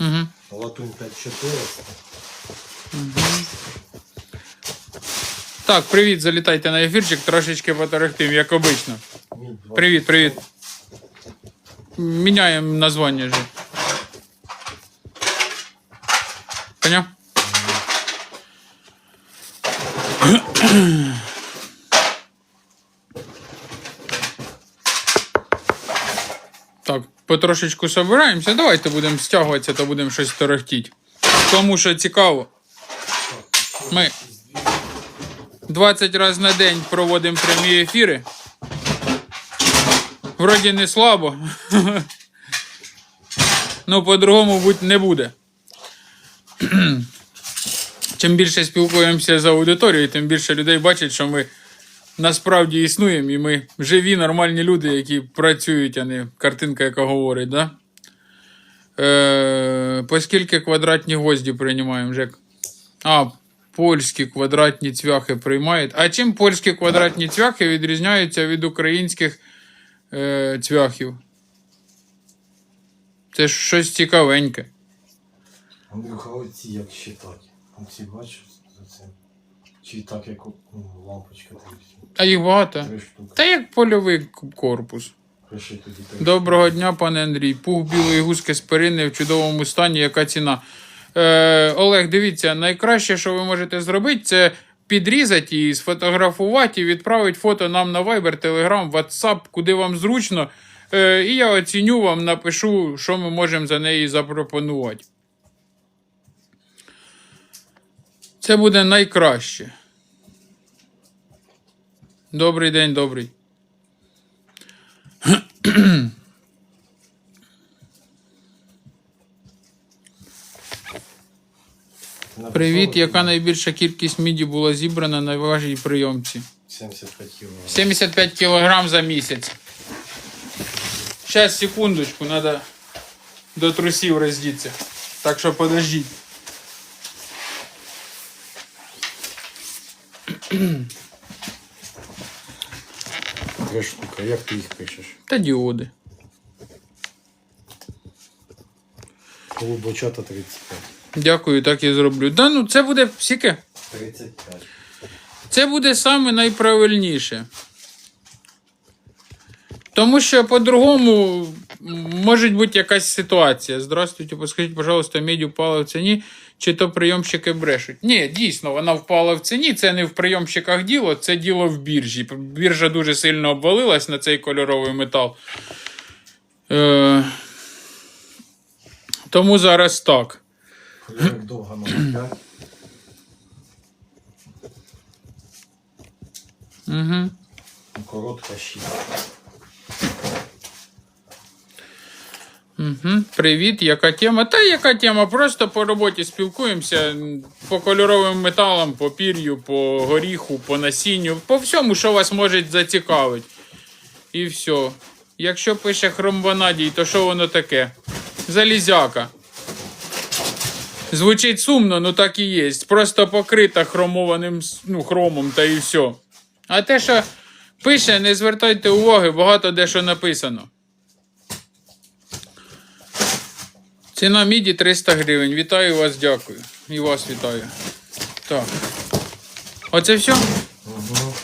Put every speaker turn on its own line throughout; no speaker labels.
Угу.
Латунь 5400.
Так, привіт, залітайте на ефірчик, трошечки поторохтим, як обично. Привіт, привіт. Міняємо названня же. Поняв? Так, потрошечку собираємося. Давайте будемо стягуватися, то будемо щось торохтіти. Кому що цікаво. Ми 20 разів на день проводимо прямі ефіри. Вроді не слабо. Ну, по-другому будь не буде. Чим більше спілкуємося з аудиторією, тим більше людей бачать, що ми насправді існуємо, і ми живі, нормальні люди, які працюють, а не картинка, яка говорить, да? Е, по квадратні гвозді приймаємо, Жек? А, польські квадратні цвяхи приймають. А чим польські квадратні цвяхи відрізняються від українських е, цвяхів? Це ж щось цікавеньке.
Андрюха, оці як считати. Оці бачиш за це? Чи так як ну, лампочка трішки.
А їх багато?
Три штуки.
Та як польовий корпус.
Пиши тоді три.
Доброго дня, пане Андрій. Пух білої гуски з перини в чудовому стані. Яка ціна? Е, Олег, дивіться, найкраще, що ви можете зробити, це підрізати її, сфотографувати і відправити фото нам на Viber, Telegram, WhatsApp, куди вам зручно. Е, і я оціню вам, напишу, що ми можемо за неї запропонувати. Це буде найкраще. Добрий день, добрий. Привіт, яка найбільша кількість міді була зібрана на вашій прийомці?
75 кг.
75 кілограм за місяць. Зараз, секундочку, треба до трусів роздіться. Так що подождіть.
Три штуки. Як ти їх пишеш?
Та діоди.
Голубочата 35.
Дякую, так і зроблю. Да, ну це буде скільки?
35.
Це буде саме найправильніше. Тому що по-другому може бути якась ситуація. Здравствуйте, подскажіть, пожалуйста, медь упала в ціні, чи то прийомщики брешуть. Ні, дійсно, вона впала в ціні. Це не в прийомщиках діло, це діло в біржі. Біржа дуже сильно обвалилась на цей кольоровий метал. Е, тому зараз так.
Довго 5.
Угу.
Коротка 6.
Угу. Привіт, яка тема? Та яка тема? Просто по роботі спілкуємося по кольоровим металам, по пір'ю, по горіху, по насінню, по всьому, що вас може зацікавити. І все. Якщо пише хромванадій, то що воно таке? Залізяка. Звучить сумно, ну так і є. Просто покрита хромованим ну, хромом та і все. А те, що пише, не звертайте уваги, багато де що написано. Ціна міді 300 гривень. Вітаю вас, дякую. І вас вітаю. Так. Оце все?
Угу.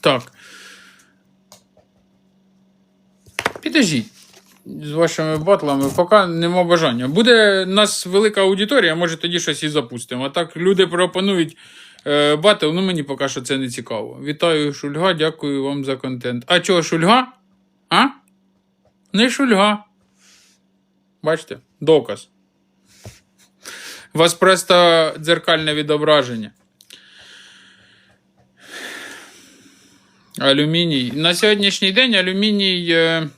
Так. Підождіть. З вашими батлами, поки нема бажання. Буде у нас велика аудиторія, може тоді щось і запустимо. А так люди пропонують е, батл, ну мені поки що це не цікаво. Вітаю, Шульга, дякую вам за контент. А чого, Шульга? А? Не Шульга. Бачите? Доказ. Вас просто дзеркальне відображення. Алюміній. На сьогоднішній день алюміній е,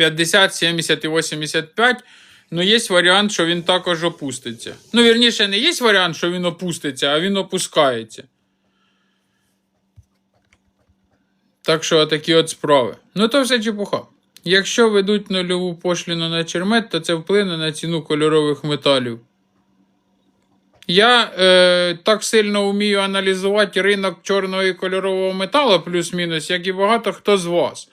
50, 70 і 85. Ну, є варіант, що він також опуститься. Ну, вірніше, не є варіант, що він опуститься, а він опускається. Так що такі от справи. Ну то все чепуха. Якщо ведуть нульову пошліну на чермет, то це вплине на ціну кольорових металів. Я е, так сильно вмію аналізувати ринок чорного і кольорового металу, плюс-мінус, як і багато хто з вас.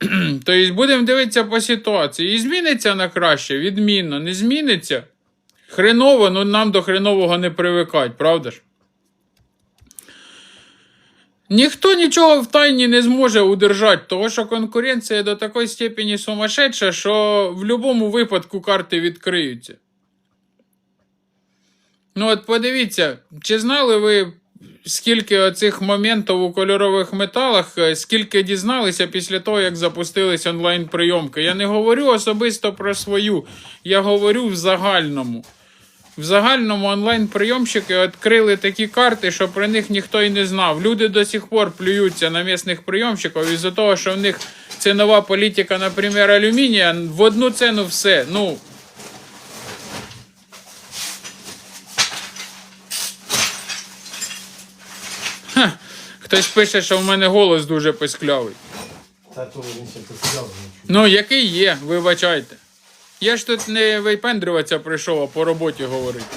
Тобто будемо дивитися по ситуації. І зміниться на краще, відмінно, не зміниться. Хреново, ну нам до хренового не привикать, правда ж? Ніхто нічого в тайні не зможе удержати, тому що конкуренція до такої степені сумасшедша, що в будь-якому випадку карти відкриються. Ну, от подивіться, чи знали ви, скільки оцих моментів у кольорових металах, е, скільки дізналися після того, як запустились онлайн-прийомки? Я не говорю особисто про свою, я говорю в загальному. В загальному онлайн-прийомщики відкрили такі карти, що про них ніхто й не знав. Люди до сих пор плюються на місних прийомщиків із-за того, що в них цінова політика, наприклад, алюмінія, в одну ціну все. Ну, Ха, хтось пише, що в мене голос дуже писклявий.
Та то він ще посидав.
Ну, який є, вибачайте. Я ж тут не випендрюватися прийшов, а по роботі говорити.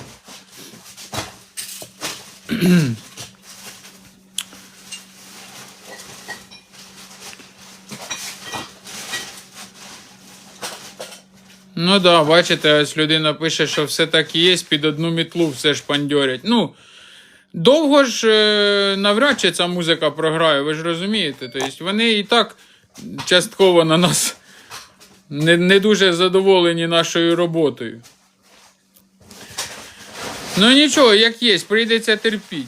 Ну да, бачите, ось людина пише, що все так і є, під одну мітлу все ж пандьорять. Ну, довго ж е, навряд чи ця музика програє, ви ж розумієте. Тобто вони і так частково на нас не, не дуже задоволені нашою роботою. Ну нічого, як є, прийдеться терпіть.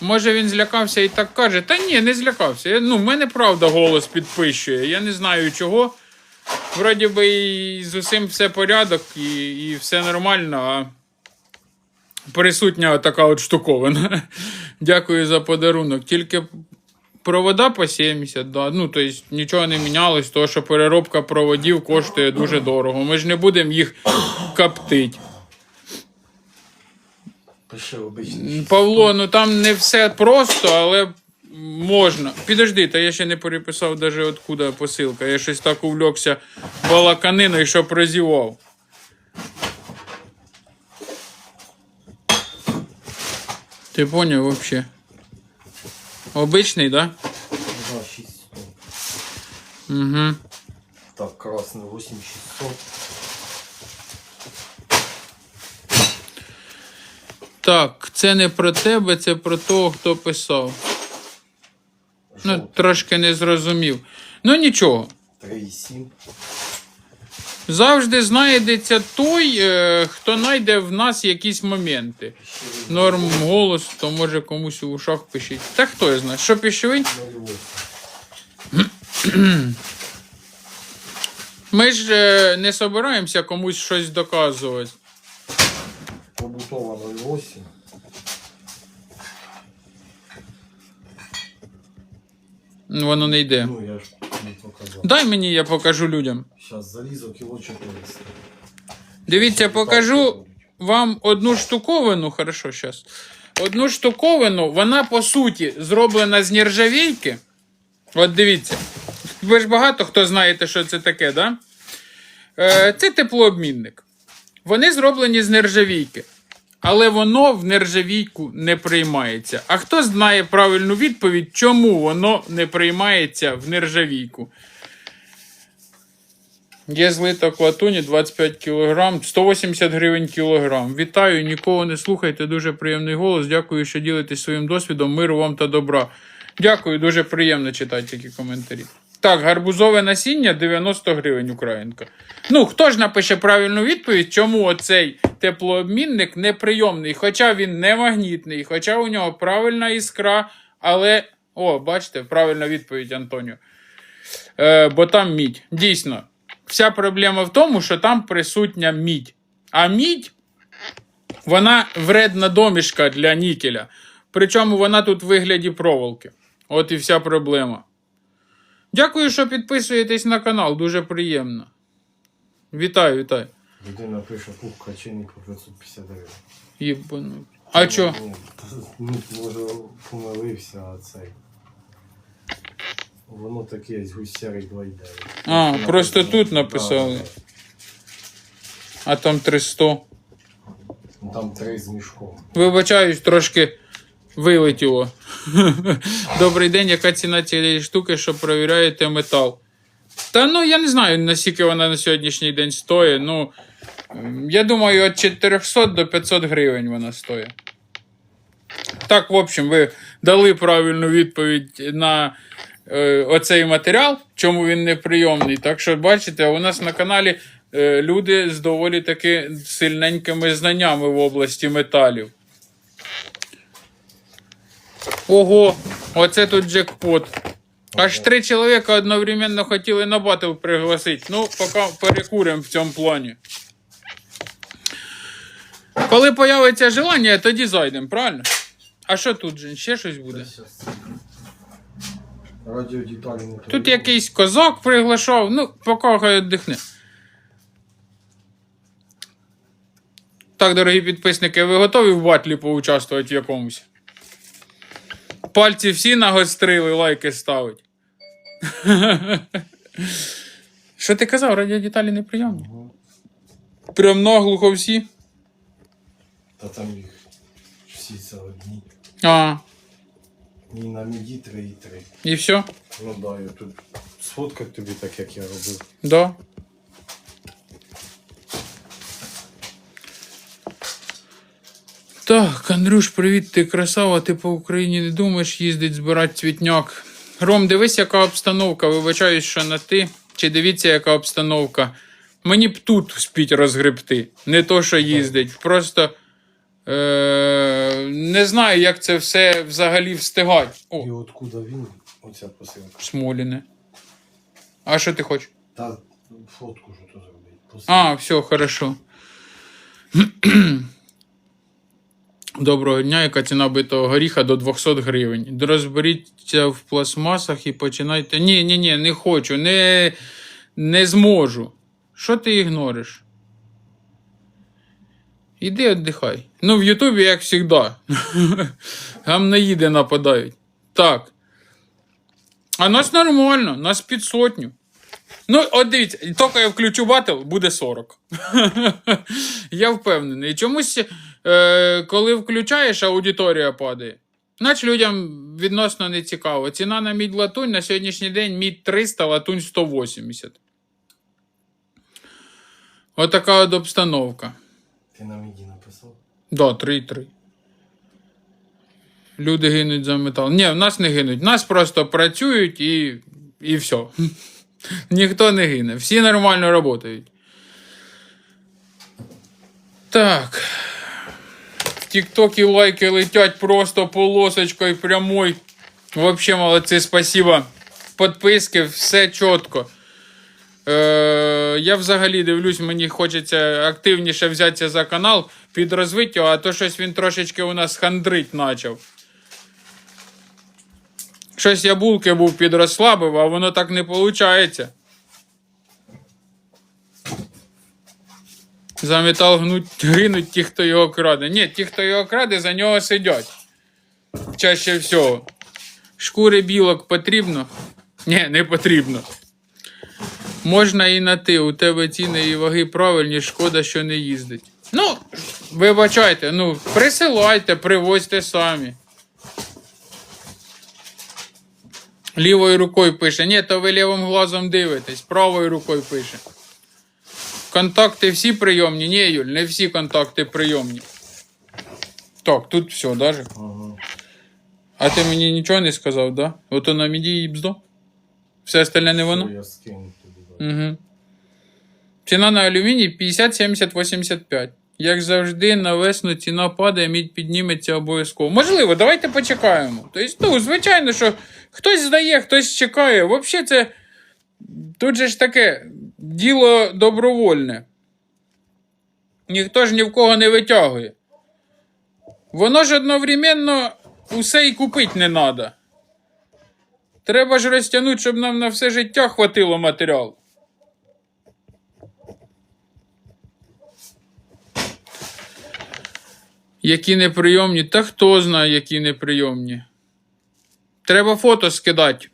Може він злякався і так каже. Та ні, не злякався. Я- Ну, мене правда голос підпищує. Я не знаю чого. Вроді би і з усім все порядок, і, і все нормально, а присутня така от штуковина. Дякую за подарунок. Тільки провода по 70, да. ну тобто нічого не мінялось, тому що переробка проводів коштує дуже дорого. Ми ж не будемо їх коптити.
Пиши обичний.
Павло, ну там не все просто, але можна. Підожди, та я ще не переписав навіть откуда посилка. Я щось так увлекся балаканиною, що прозівав. Ти поняв вообще? Обичний, да?
Да, 600.
Угу.
Так, красний 8600.
Так, це не про тебе, це про того, хто писав. Ну,
Жовтий
трошки не зрозумів. Ну нічого.
3,7.
Завжди знайдеться той, е, хто знайде в нас якісь моменти. Норм голос, то може комусь у ушах пишіть. Та хто я знає, що пішовий? Ми ж е, не собираємося комусь щось доказувати.
Побутова 0,8.
Воно не йде.
Ну, я ж не показав.
Дай мені, я покажу людям.
Зараз залізо кіло 400.
Дивіться, покажу вам одну штуковину. Хорошо, зараз. Одну штуковину, вона по суті зроблена з нержавійки. От дивіться. Ви ж багато хто знаєте, що це таке, да? Е, це теплообмінник. Вони зроблені з нержавійки. Але воно в нержавійку не приймається. А хто знає правильну відповідь, чому воно не приймається в нержавійку? Є злиток латуні 25 кг, 180 гривень кілограм. Вітаю, нікого не слухайте. Дуже приємний голос. Дякую, що ділитесь своїм досвідом. Миру вам та добра. Дякую, дуже приємно читати такі коментарі. Так, гарбузове насіння 90 гривень українка. Ну, хто ж напише правильну відповідь, чому оцей теплообмінник неприйомний, хоча він не магнітний, хоча у нього правильна іскра, але. О, бачите, правильна відповідь, Антоніо. Е, бо там мідь. Дійсно, вся проблема в тому, що там присутня мідь. А мідь, вона вредна домішка для нікеля. Причому вона тут в вигляді проволоки. От і вся проблема. Дякую, що підписуєтесь на канал, дуже приємно. Вітаю, вітаю.
Людина пише пух каченик по 550 гривень.
Єбануть. А чо?
Та, Ну, може, помилився, а цей. Воно таке є гусярий 2,9.
А,
Написано.
просто тут написали.
Да,
А там 300.
да. Ну, Там три з мішком.
Вибачаюсь, трошки вилетіло. Добрий день, яка ціна цієї штуки, що перевіряєте метал? Та ну я не знаю, наскільки вона на сьогоднішній день стоїть. Ну, я думаю, від 400 до 500 гривень вона стоїть. Так, в общем, ви дали правильну відповідь на е, оцей матеріал, чому він неприйомний. Так що, бачите, у нас на каналі е, люди з доволі таки сильненькими знаннями в області металів. Ого, оце тут джекпот. Аж три чоловіка одновременно хотіли на батл пригласити. Ну, поки перекуримо в цьому плані. Коли появиться желання, тоді зайдемо, правильно? А що тут же? Ще щось буде? Тут якийсь козак приглашав, ну, поки хай віддихне. Так, дорогі підписники, ви готові в батлі поучаствувати в якомусь? Пальці всі нагострили, лайки ставить. Що ти казав, радіодеталі неприємні?
Ага.
Прям наглухо всі.
Та там їх всі це одні.
А,
І на міді 3 і 3.
і все?
Ну да, я тут сфоткати тобі так, як я робив.
Да. Так, Андрюш, привіт, ти красава, ти по Україні не думаєш їздить збирати цвітняк. Ром, дивись, яка обстановка. Вибачаюсь, що на ти. Чи дивіться, яка обстановка. Мені б тут спіть розгребти. Не то, що їздить. Просто е- не знаю, як це все взагалі встигати. О,
І откуда він, оця посилка.
Смоліне. А що ти хочеш?
Та фотку ж то зробити. Посилка.
А, все, хорошо. Доброго дня, яка ціна битого горіха до 200 гривень. Розберіться в пластмасах і починайте. Ні, ні, ні, не хочу, не, не зможу. Що ти ігнориш? Іди віддихай. Ну, в Ютубі, як завжди. Гамнаїди нападають. Так. А нас нормально, нас під сотню. Ну, от дивіться, тільки я включу батл, буде 40. я впевнений. Чомусь, е, коли включаєш, аудиторія падає. Наче людям відносно не цікаво. Ціна на мідь латунь на сьогоднішній день мідь 300, латунь 180. Отака от обстановка.
Ти на міді написав?
Да, 3-3. Люди гинуть за метал. Ні, в нас не гинуть. В нас просто працюють і, і все. Ніхто не гине. Всі нормально працюють. Так. Тіктокі лайки летять просто полосочкою прямой. Вообще молодці, спасибо. Подписки, все чітко. Е, я взагалі дивлюсь, мені хочеться активніше взятися за канал, підрозвити його, а то щось він трошечки у нас хандрить почав. Щось я булки був підрослабив, а воно так не виходить. За метал гнуть, гинуть ті, хто його краде. Ні, ті, хто його краде, за нього сидять. Чаще всього. Шкури білок потрібно? Ні, не потрібно. Можна і на ти. У тебе ціни і ваги правильні, шкода, що не їздить. Ну, вибачайте, ну, присилайте, привозьте самі. Лівою рукою пише. Ні, то ви лівим глазом дивитесь, правою рукою пише. Контакти всі прийомні? Ні, Юль, не всі контакти прийомні. Так, тут все, даже.
Ага.
А ти мені нічого не сказав, да? Ото на міді і бздо? Все остальне не воно?
Я скину тобі.
Угу. Ціна на алюміній 50, 70, 85. Як завжди, на весну ціна падає, мідь підніметься обов'язково. Можливо, давайте почекаємо. Тобто, ну, звичайно, що хтось здає, хтось чекає. Взагалі, це тут же ж таке діло добровольне. Ніхто ж ні в кого не витягує. Воно ж одновременно усе і купити не треба. Треба ж розтягнути, щоб нам на все життя хватило матеріалу. Які неприйомні? Та хто знає, які неприйомні. Треба фото скидати.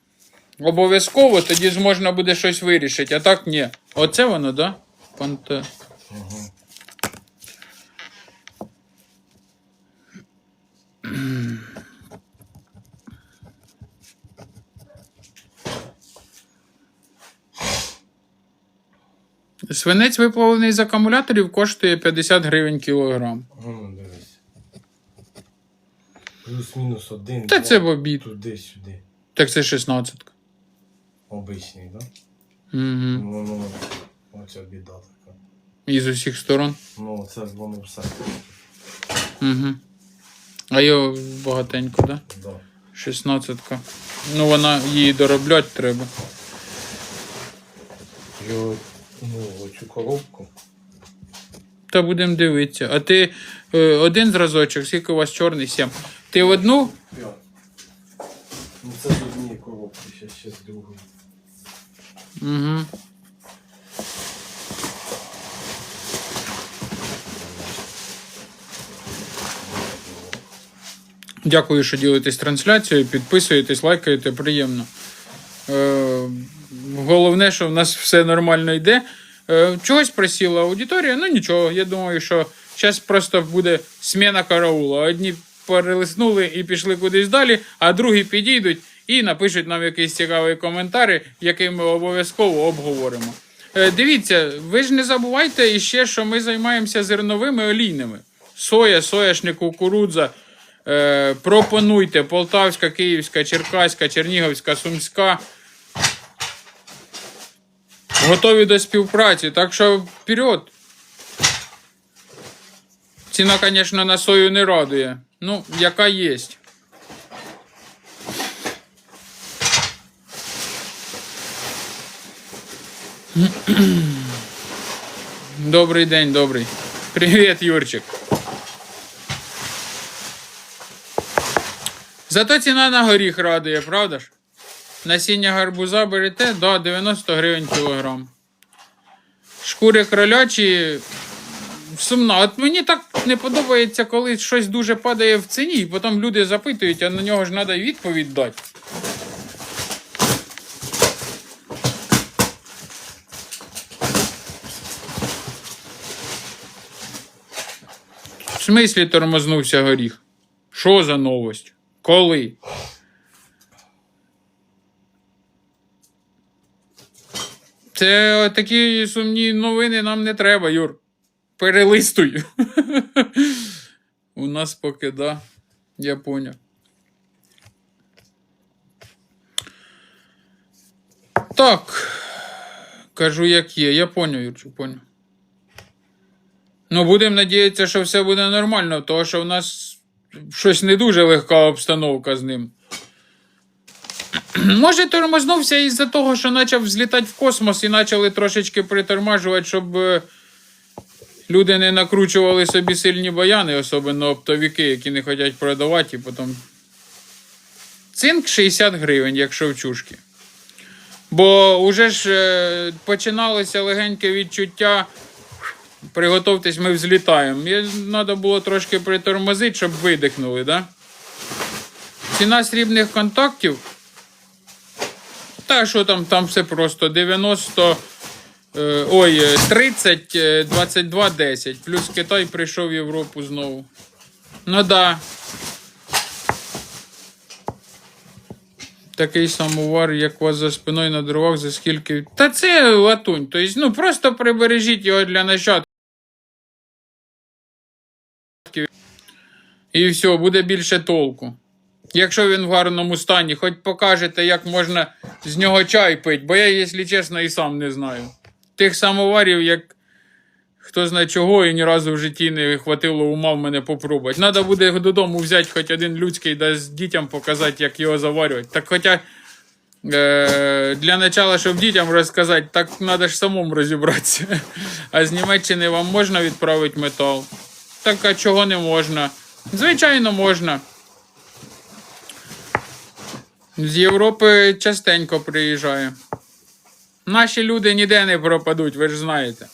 Обов'язково тоді ж можна буде щось вирішити, а так ні. Оце воно, да? Панте.
Угу.
Свинець виплавлений з акумуляторів коштує 50 гривень кілограм.
Ну, дивись. Плюс-мінус один.
Та
два,
це в обід.
Туди-сюди.
Так це 16.
Обичний, так?
Угу.
Да? Воно. Оця біда така.
І з усіх сторон.
Ну, це воно все.
Угу. А його багатенько, да?
Да.
16. Ну, вона її доробляти треба.
Його, ну, оцю коробку.
Та будемо дивитися. А ти е, один зразочок, скільки у вас чорний сім. Ти одну?
П'ять. Ну це з однієї коробки, ще, ще з другої.
Угу. Дякую, що ділитесь трансляцією, підписуєтесь, лайкаєте, приємно. Е, головне, що в нас все нормально йде. Е, чогось просіла аудиторія, ну нічого. Я думаю, що зараз просто буде сміна караула. Одні перелиснули і пішли кудись далі, а другі підійдуть і напишуть нам якийсь цікавий коментар, який ми обов'язково обговоримо. Е, дивіться, ви ж не забувайте іще, що ми займаємося зерновими олійними. Соя, сояшник, кукурудза. Е, пропонуйте Полтавська, Київська, Черкаська, Чернігівська, Сумська. Готові до співпраці. Так що вперед. Ціна, звісно, на сою не радує. Ну, яка є. Добрий день, добрий. Привіт, Юрчик. Зато ціна на горіх радує, правда ж? Насіння гарбуза берете, да, 90 гривень кілограм. Шкури кролячі сумна. От мені так не подобається, коли щось дуже падає в ціні, і потім люди запитують, а на нього ж треба відповідь дати. Смислі тормознувся горіх? Що за новость? Коли? Це такі сумні новини нам не треба, Юр. Перелистуй. У нас поки да. Я поняв. Так. Кажу, як є. Я поняв, Юрчик, поняв. Ну, будемо надіятися, що все буде нормально, тому що в нас щось не дуже легка обстановка з ним. Може, тормознувся із-за того, що почав взлітати в космос і почали трошечки притормажувати, щоб е, люди не накручували собі сильні баяни, особливо оптовики, які не хочуть продавати, і потім. Цинк 60 гривень, якщо в чушки. Бо уже ж е, починалося легеньке відчуття. Приготовтесь, ми взлітаємо. Треба було трошки притормозити, щоб видихнули, да? Ціна срібних контактів. Та що там, там все просто 90. е, ой, е, 30, е, 22, 10. Плюс Китай прийшов в Європу знову. Ну да. Такий самовар, як у вас за спиною на дровах, за скільки. Та це латунь. Тобто, ну просто прибережіть його для нащадків. І все, буде більше толку. Якщо він в гарному стані, хоч покажете, як можна з нього чай пити, бо я, якщо чесно, і сам не знаю. Тих самоварів, як хто знає чого, і ні разу в житті не хватило ума в мене попробувати. Треба буде додому взяти хоч один людський, да з дітям показати, як його заварювати. Так хоча е, для начала, щоб дітям розказати, так треба ж самому розібратися. А з Німеччини вам можна відправити метал? Так а чого не можна? Звичайно, можна. З Європи частенько приїжджає. Наші люди ніде не пропадуть, ви ж знаєте.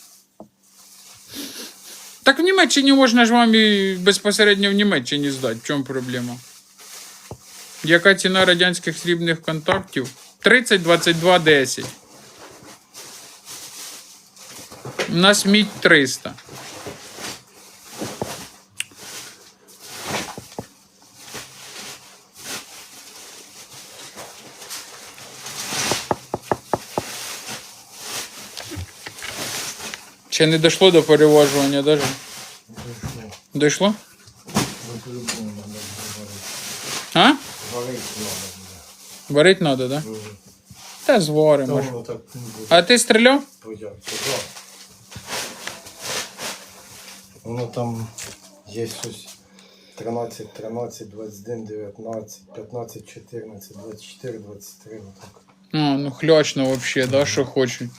Так в Німеччині можна ж вам і безпосередньо в Німеччині здати. В чому проблема? Яка ціна радянських срібних контактів? 30 22 10. У нас мідь 300. Чи не дійшло до переважування даже?
Дійшло.
А? Варить треба, да?
буде.
Та зваримо.
так.
А ти стріляв?
Воно там є щось 13, 13, 21, 19, 15, 14, 24, 23, отак.
А, ну хлячно вообще, да, що хочуть.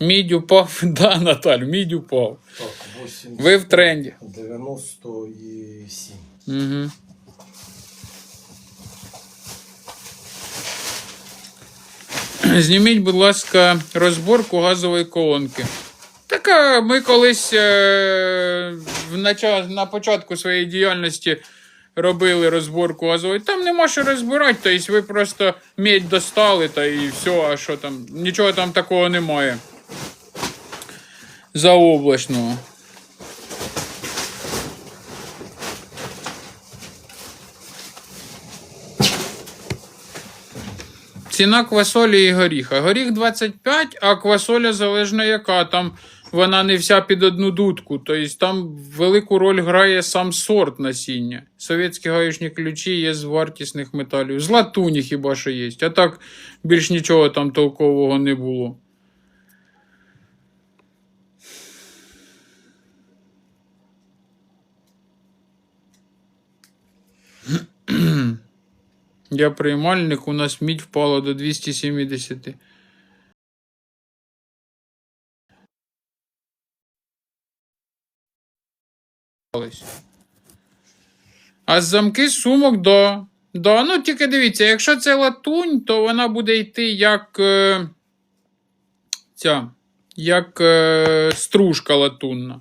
Мідь упав, да, Наталь, мідь упав.
Так, 8,
Ви в тренді.
97.
Угу. Зніміть, будь ласка, розборку газової колонки. Така ми колись е, в на початку своєї діяльності робили розборку газової. Там нема що розбирати, тобто ви просто медь достали та і все, а що там, нічого там такого немає. Заоблачного. Ціна квасолі і горіха. Горіх 25, а квасоля залежно яка. Там вона не вся під одну дудку. Тобто там велику роль грає сам сорт насіння. Совєтські гаючні ключі є з вартісних металів. З латуні хіба що є. А так більш нічого там толкового не було. Я приймальник, у нас мідь впала до 270. А замки сумок до. Да, ну тільки дивіться, якщо це латунь, то вона буде йти як е, ця, як е, стружка латунна.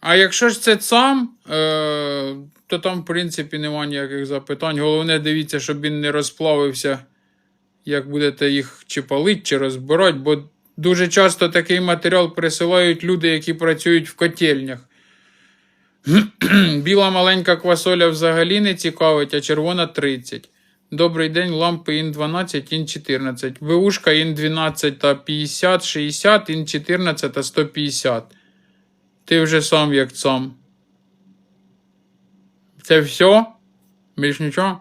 А якщо ж це сам, е, то там, в принципі, нема ніяких запитань. Головне, дивіться, щоб він не розплавився, як будете їх чи палити, чи розбирати, бо дуже часто такий матеріал присилають люди, які працюють в котельнях. Біла маленька квасоля взагалі не цікавить, а червона 30. Добрий день, лампи ін 12, ін 14. ВУшка ін 12 та 50, 60, ін 14 та 150. Ти вже сам як сам. Це все? Більш нічого?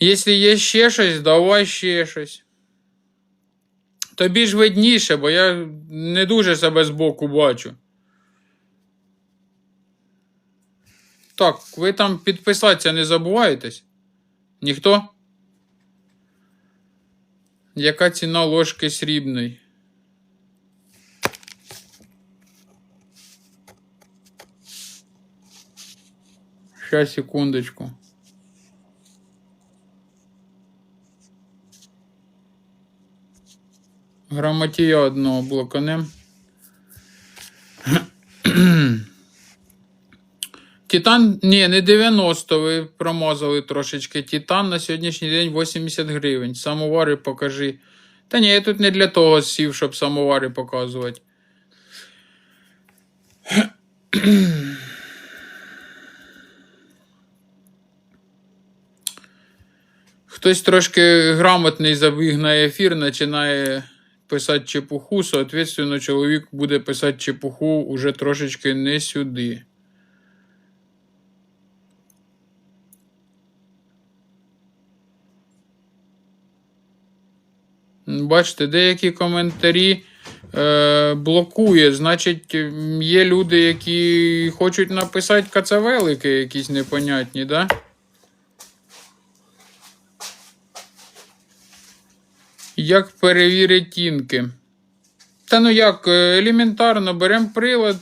Якщо є ще щось, давай ще щось. Тобі ж видніше, бо я не дуже себе збоку бачу. Так, ви там підписатися не забуваєтесь? Ніхто? Яка ціна ложки срібної? Щас, секундочку. Грамотія одного блоканем. Титан, ні, не 90, ви промазали трошечки. Титан на сьогоднішній день 80 гривень. Самовари покажи. Та ні, я тут не для того сів, щоб самовари показувати. Хтось трошки грамотний забіг на ефір, починає писати чепуху, соответственно, чоловік буде писати чепуху уже трошечки не сюди. Бачите, деякі коментарі е, блокує. Значить, є люди, які хочуть написати кацавелики якісь непонятні, да? Як перевірити тінки? Та ну як, е, елементарно, беремо прилад.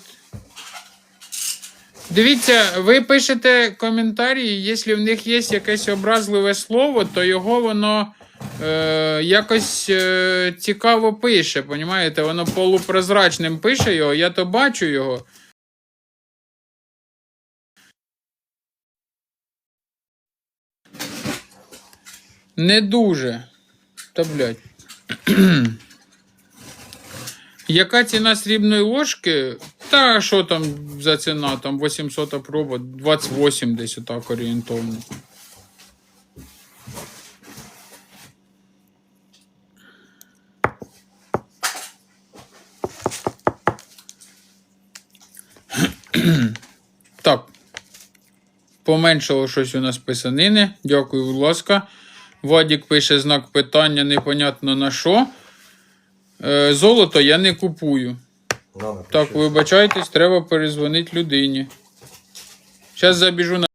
Дивіться, ви пишете коментарі, якщо в них є якесь образливе слово, то його воно е, якось е, цікаво пише. Понімаєте? Воно полупрозрачним пише його, я то бачу його. Не дуже. Та блядь. Яка ціна срібної ложки? Та що там за ціна? Там 800 проба, 28 десь отак орієнтовно. Так. Поменшало щось у нас писанини. Дякую, будь ласка. Вадік пише знак питання, непонятно на що. Е, золото я не купую.
Ладно,
Так, вибачайтесь, треба перезвонити людині. Зараз забіжу на.